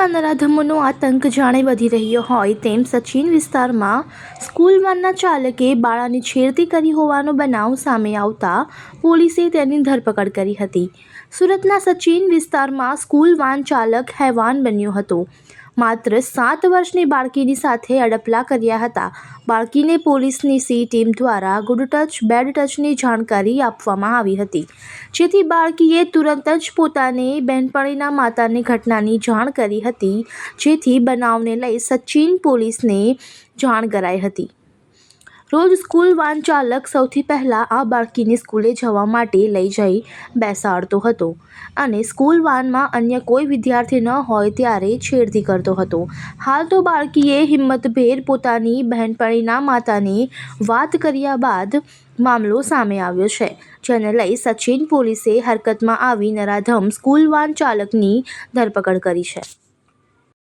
સુરતમાં નરાધમોનો આતંક જાણે વધી રહ્યો હોય તેમ સચિન વિસ્તારમાં સ્કૂલ વાનના ચાલકે બાળાની છેડતી કરી હોવાનો બનાવ સામે આવતા પોલીસે તેની ધરપકડ કરી હતી. સુરતના સચિન વિસ્તારમાં સ્કૂલ વાન ચાલક હેવાન બન્યો હતો. માત્ર સાત વર્ષની બાળકીની સાથે અડપલા કર્યા હતા. બાળકીને પોલીસની સી ટીમ દ્વારા ગુડ ટચ, બેડ ટચની જાણકારી આપવામાં આવી હતી. જેથી બાળકીએ તુરંત જ પોતાની બહેનપણીના માતાની ઘટનાની જાણ કરી હતી, જેથી બનાવને લઈ સચિન પોલીસને જાણ કરાઈ હતી. રોજ સ્કૂલ વાન ચાલક સૌથી પહેલાં આ બાળકીને સ્કૂલે જવા માટે લઈ જઈ બેસાડતો હતો અને સ્કૂલ વાનમાં અન્ય કોઈ વિદ્યાર્થી ન હોય ત્યારે છેડતી કરતો હતો. હાલ તો બાળકીએ હિંમતભેર પોતાની બહેનપણીના માતાની વાત કર્યા બાદ મામલો સામે આવ્યો છે, જેને લઈ સચિન પોલીસે હરકતમાં આવી નરાધમ સ્કૂલ વાન ચાલકની ધરપકડ કરી છે.